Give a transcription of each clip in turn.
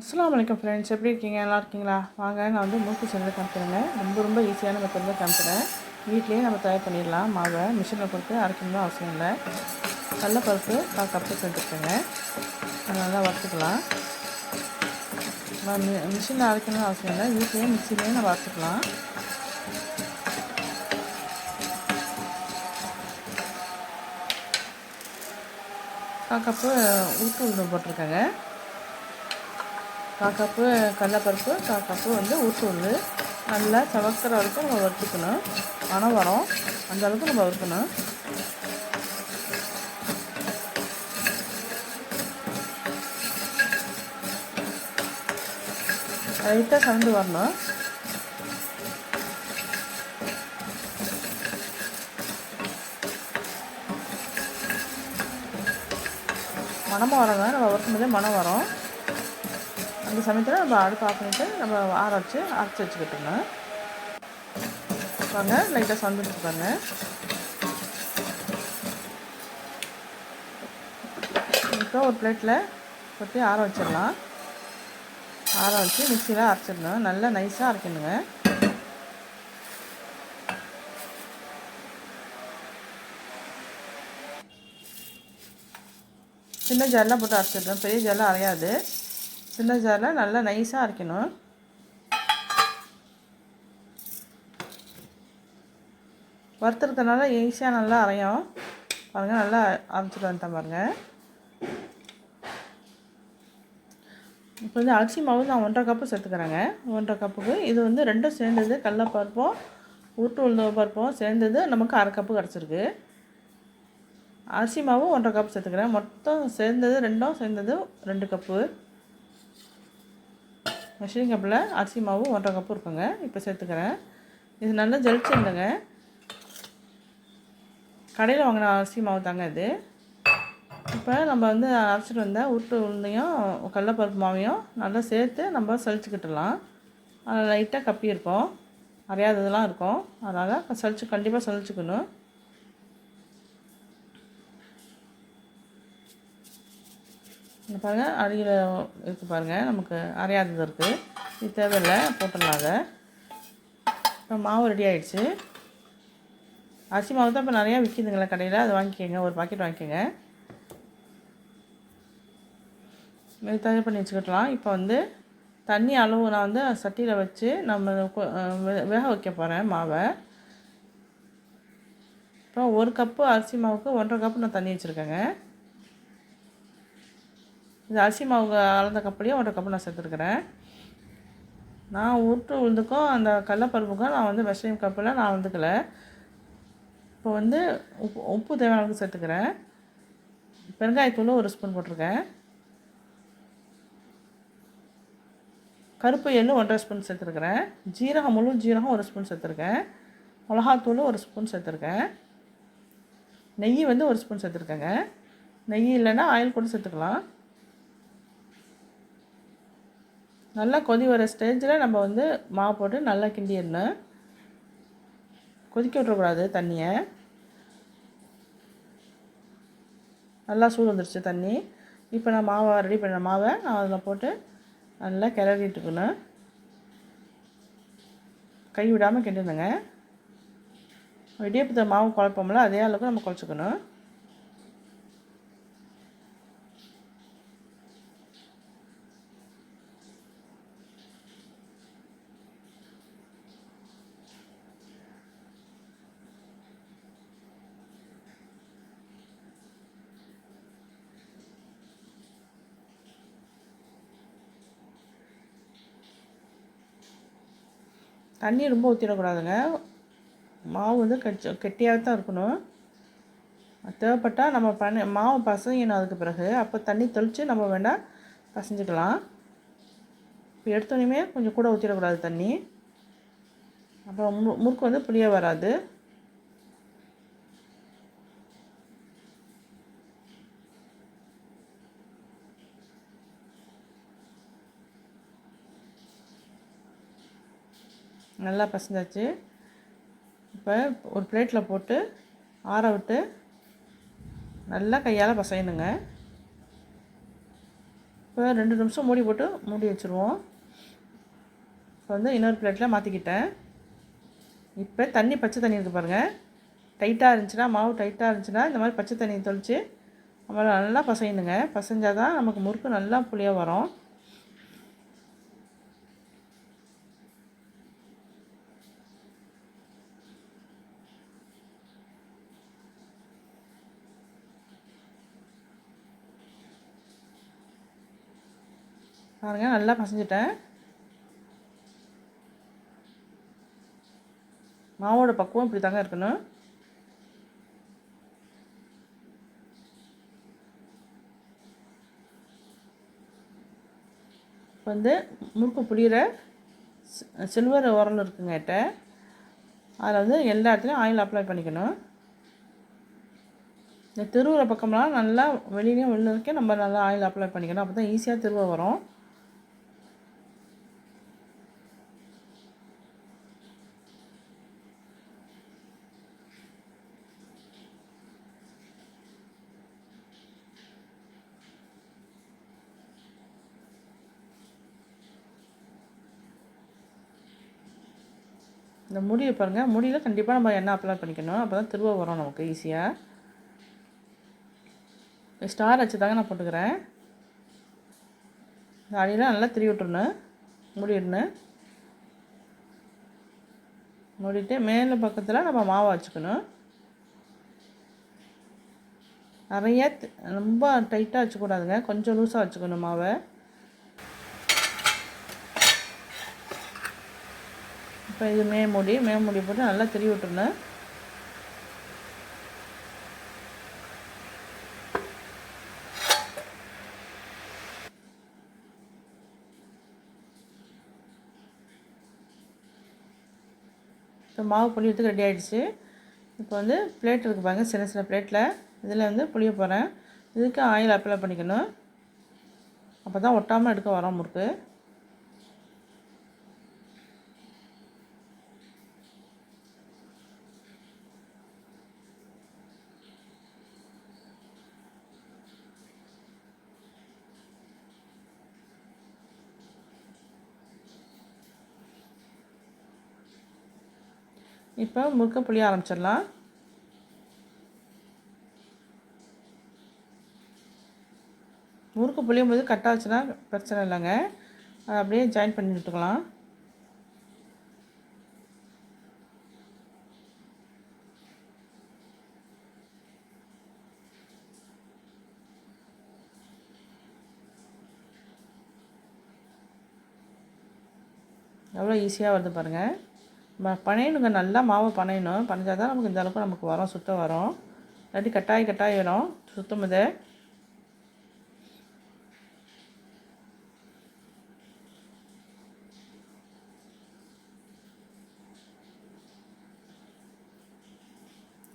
அஸ்லாம் வலைக்கம் ஃப்ரெண்ட்ஸ் எப்படி இருக்கீங்க? நல்லா இருக்கீங்களா? வாங்க நான் வந்து மூக்கு செஞ்சு காமிக்கிறேங்க ரொம்ப ரொம்ப ஈஸியான மெத்தட் தான் காமிக்கிறேன். வீட்லேயே நம்ம தயார் பண்ணிடலாம். மாவை மிஷினில் கொடுத்து அரைக்கணும்னு அவசியம் இல்லை. கடலப்பருப்பு கால் கப்பு செஞ்சுருக்கேங்க அதை நல்லா வறுத்துக்கலாம். மிஷினில் அரைக்கணும்னு அவசியம் இல்லை. வீட்லேயே மிக்சிலேயே நம்ம வறுத்துக்கலாம். கால் கப்பு உளுத்து உளுந்து போட்டிருக்கேங்க. கால் கப்பு கடலப்பருப்பு கால் கப்பு வந்து ஊற்று நல்லா சவக்கிற வரைக்கும் நம்ம வறுத்துக்கணும். மனம் வரும் அந்த அளவுக்கு நம்ம வறுக்கணும். லைட்டாக சவுண்டு வரணும். மனமாக வரதான் நம்ம வறுக்கும் போதே மனம் வரும் அந்த சமயத்தில் நம்ம அடுப்பு ஆஃப் பண்ணிவிட்டு நம்ம ஆற வச்சு அரைச்சி வச்சுக்கிட்டோங்க வாங்க லைட்டாக சந்துட்டு பாருங்க. இப்போ ஒரு பிளேட்டில் கொட்டி ஆற வச்சிடலாம். ஆற வச்சு மிக்சியில் அரைச்சிடணும். நல்லா நைஸாக அரைக்கணுங்க. சின்ன ஜெல்லாம் போட்டு அரைச்சிடுறேன் பெரிய ஜெல்லாம் அரையாது. சின்ன ஜாரில் நல்லா நைஸாக அரைக்கணும். வறுத்துருக்கனால ஈஸியாக நல்லா அரையும். பாருங்கள் நல்லா அரைச்சிட்டு வந்துட்டேன் பாருங்கள் இப்போ வந்து அரிசி மாவு நான் ஒன்றரை கப்பு சேர்த்துக்கிறேங்க. ஒன்றரை கப்புக்கு இது வந்து ரெண்டும் சேர்ந்தது கடலப்பருப்பும் உருட்டு உளுந்த பருப்பும் சேர்ந்தது நமக்கு அரை கப்பு கிடச்சிருக்கு. அரிசி மாவு ஒன்றரை கப்பு சேர்த்துக்கிறேன். மொத்தம் சேர்ந்தது ரெண்டும் சேர்ந்தது ரெண்டு கப்பு மெஷரிங் கப்பில் அரிசி மாவு ஒன்றரை கப்பு இருக்குங்க. இப்போ சேர்த்துக்கிறேன். இது நல்லா ஜலிச்சுருந்தேங்க கடையில் வாங்கின அரிசி மாவு தாங்க இது. இப்போ நம்ம வந்து அரைச்சிட்டு வந்த உருட்டு உளுந்தையும் கடலப்பருப்பு மாவையும் நல்லா சேர்த்து நம்ம சளிச்சுக்கிட்டுலாம் அதில் லைட்டாக கப்பி இருக்கும் அரையாததெல்லாம் இருக்கும். அதனால் சளிச்சு கண்டிப்பாக சளிச்சுக்கணும். இங்கே பாருங்கள் அடியில் இருக்குது பாருங்கள் நமக்கு அரையாதது இருக்குது இது தேவையில்லை போட்டுடலாம் அதை. இப்போ மாவு ரெடி ஆகிடுச்சு அரிசி மாவு தான் இப்போ நிறையா விற்கிதுங்களே கடையில் அதை வாங்கிக்கோங்க ஒரு பாக்கெட் வாங்கிக்கோங்க. இது தயார் பண்ணி வச்சுக்கிட்டலாம். இப்போ வந்து தண்ணி அளவு நான் வந்து சட்டியில் வச்சு நம்ம வேக வைக்க போகிறேன் மாவை. இப்போ ஒரு கப்பு அரிசி மாவுக்கு ஒன்றரை கப்பு நான் தண்ணி வச்சுருக்கேங்க. இது அரிசி மாவு அளந்த கப்பலையும் ஒன்றரை கப்பு நான் சேர்த்துருக்குறேன். நான் உருட்டு உளுந்துக்கும் அந்த கடலப்பருப்புக்கும் நான் வந்து விஷயம் கப்பில் நான் வந்துக்கல இப்போ வந்து உப்பு உப்பு தேவையான அளவுக்கு சேர்த்துக்கிறேன். பெருங்காயத்தூள் ஒரு ஸ்பூன் போட்டிருக்கேன். கருப்பு எள்ளு ஒன்றரை ஸ்பூன் சேர்த்துருக்குறேன். ஜீரகம் முழு ஜீரகம் ஒரு ஸ்பூன் சேர்த்துருக்கேன். மிளகாத்தூள் ஒரு ஸ்பூன் சேர்த்துருக்கேன். நெய் வந்து ஒரு ஸ்பூன் சேர்த்துருக்கேங்க. நெய் இல்லைன்னா ஆயில் கூட சேர்த்துக்கலாம். நல்லா கொதி வர ஸ்டேஜில் நம்ம வந்து மாவு போட்டு நல்லா கிண்டிடணும். கொதிக்க விட்டுறக்கூடாது தண்ணியை. நல்லா சூடு வந்துருச்சு தண்ணி. இப்போ நான் மாவை ரெடி பண்ண மாவை நான் அதில் போட்டு நல்லா கிளறிட்டுக்கணும் கை விடாமல் கிண்டணுங்க. இடியப்பத்தை மாவு குழப்பமில்ல அதே அளவுக்கு நம்ம குழச்சிக்கணும். தண்ணி ரொம்ப ஊற்றிடக்கூடாதுங்க மாவு வந்து கெச்ச கெட்டியாக தான் இருக்கணும் தேவைப்பட்டால் நம்ம பண்ண மாவு பசங்கணும் அதுக்கு பிறகு. அப்போ தண்ணி தெளித்து நம்ம வேண்டாம் பசைஞ்சிக்கலாம். இப்போ எடுத்தோடனே கொஞ்சம் கூட ஊற்றிடக்கூடாது தண்ணி. அப்புறம் மு முறுக்கு வந்து புளியாக வராது. நல்லா பசஞ்சாச்சு. இப்போ ஒரு பிளேட்டில் போட்டு ஆற விட்டு நல்லா கையால் பசையணுங்க. இப்போ ரெண்டு நிமிஷம் மூடி போட்டு மூடி வச்சுருவோம். இப்போ வந்து இன்னொரு பிளேட்டில் மாற்றிக்கிட்டேன் இப்போ தண்ணி பச்சை தண்ணி இருக்குது பாருங்கள் டைட்டாக இருந்துச்சுன்னா மாவு டைட்டாக இருந்துச்சுன்னா இந்த மாதிரி பச்சை தண்ணியை தொளித்து நம்மளை நல்லா பசையணுங்க. பசைஞ்சால் தான் நமக்கு முறுக்கு நல்லா புளியாக வரும். பாருங்கள் நல்லா பசைஞ்சிட்டேன். மாவோட பக்குவம் இப்படி தாங்க இருக்கணும். இப்போ வந்து முறுக்கு புளிகிற சில்வர் உரல் இருக்குங்கிட்ட அதில் வந்து எல்லா இடத்துலையும் ஆயில் அப்ளை பண்ணிக்கணும். இந்த திருவுற பக்கம்லாம் நல்லா வெளியிலையும் உள்ள இருக்கே நம்ம நல்லா ஆயில் அப்ளை பண்ணிக்கணும். அப்போ தான் ஈஸியாக திருவ வரும். இந்த முடியை பாருங்கள் முடியில் கண்டிப்பாக நம்ம எண்ணெய் அப்ளை பண்ணிக்கணும். அப்போ தான் திரும்ப வரும் நமக்கு ஈஸியாக ஸ்டார் வச்சு தாங்க நான் போட்டுக்கிறேன். இந்த அடியில் நல்லா திரி விட்டுருணும் முடிடணும். மூடிட்டு மேலே பக்கத்தில் நம்ம மாவை வச்சுக்கணும். நிறைய ரொம்ப டைட்டாக வச்சுக்கூடாதுங்க. கொஞ்சம் லூஸாக வச்சுக்கணும் மாவை. இப்போ இது மேமுடி மேமுடி போட்டு நல்லா திரி விட்டுருந்தேன் இப்போ மாவு புளியத்துக்கு ரெடி ஆகிடுச்சு இப்போ வந்து பிளேட் இருக்குது பாருங்க சின்ன சின்ன பிளேட்டில் இதில் வந்து புளிய போகிறேன் இதுக்கு ஆயில் அப்ளை பண்ணிக்கணும். அப்போ தான் ஒட்டாமல் எடுக்க வரோம் முறுக்கு. இப்போ முறுக்க புளிய ஆரம்பிச்சிடலாம். முறுக்கு புளியும் போது கட்டாச்சுன்னா பிரச்சனை இல்லைங்க. அதை அப்படியே ஜாயின் பண்ணி விட்டுக்கலாம். எவ்வளோ ஈஸியாக வருது பாருங்கள் பனையணுங்க நல்லா மாவை பனையணும். பனைஞ்சால் தான் நமக்கு இந்த அளவுக்கு நமக்கு வரும் சுத்தம் வரும். இல்லாட்டி கட்டாயி கட்டாயி வரும். சுத்தம் இதை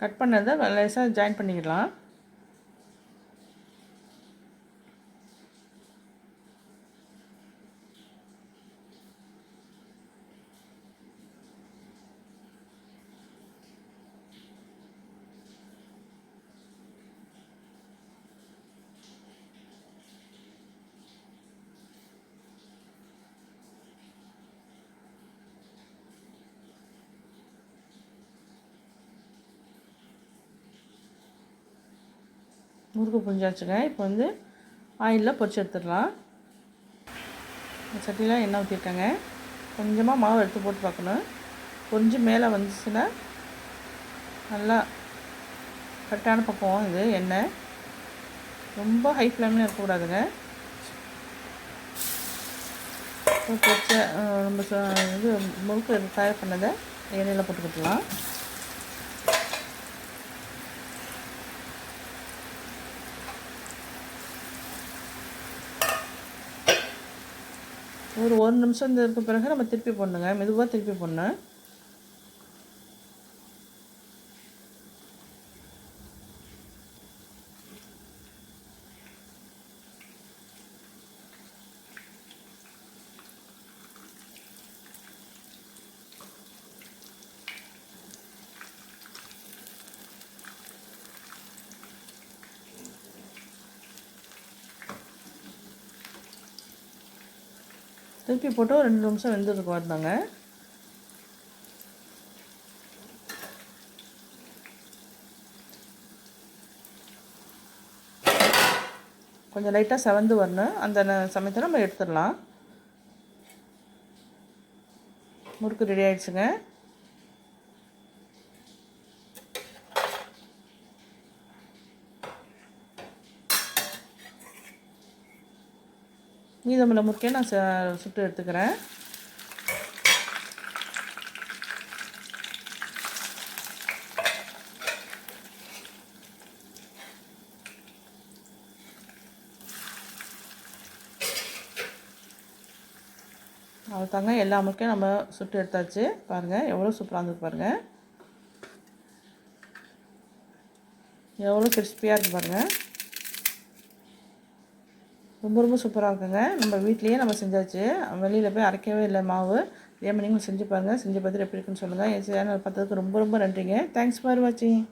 கட் பண்ணதை லேசாக ஜாயின் பண்ணிக்கலாம். முறுக்கு புரிஞ்சாச்சுங்க இப்போ வந்து ஆயிலில் பொரிச்சு எடுத்துடலாம். சட்டியில் எண்ணெய் ஊற்றிருக்கேங்க கொஞ்சமாக மாவு எடுத்து போட்டு பார்க்கணும். கொஞ்சம் மேலே வந்துச்சுன்னா நல்லா கரெக்டான பக்கம் இது எண்ணெய். ரொம்ப ஹை ஃப்ளேம்லேயும் இருக்கக்கூடாதுங்க. பொரிச்ச நம்ம இது முறுக்கு தயார் பண்ணதை எண்ணெயில் போட்டுக்கிட்டலாம். ஒரு ஒரு நிமிஷம் இருக்க பிறகு நம்ம திருப்பி பண்ணுங்க மெதுவாக திருப்பி போடணும். திருப்பி போட்டு ஒரு ரெண்டு நிமிஷம் வெந்துட்டு பார்த்தாங்க கொஞ்சம் லைட்டாக செவந்து வரணும். அந்த ந- சமயத்தில் நம்ம எடுத்துடலாம். முறுக்கு ரெடி ஆகிடுச்சுங்க மீதமுள்ள முறுக்கையை நான் ச- சுட்டு எடுத்துக்கிறேன். அவ்வளோதாங்க எல்லா முறுக்கையும் நம்ம சுட்டு எடுத்தாச்சு. பாருங்கள் எவ்வளோ சூப்பராக இருந்தது பாருங்கள் எவ்வளோ கிறிஸ்பியாக இருக்குது பாருங்கள் ரொம்ப ரொம்ப சூப்பராக இருக்குங்க. நம்ம வீட்லேயே நம்ம செஞ்சாச்சு. வெளியில் போய் அரைக்கவே இல்லை மாவு. இதே மாதிரி நீங்களும் செஞ்சு பாருங்கள் செஞ்சு பார்த்துட்டு எப்படி இருக்குன்னு சொல்லுங்கள் என் சேனல் பார்த்ததுக்கு ரொம்ப ரொம்ப நன்றிங்க. தேங்க்ஸ் ஃபார் வாட்சிங்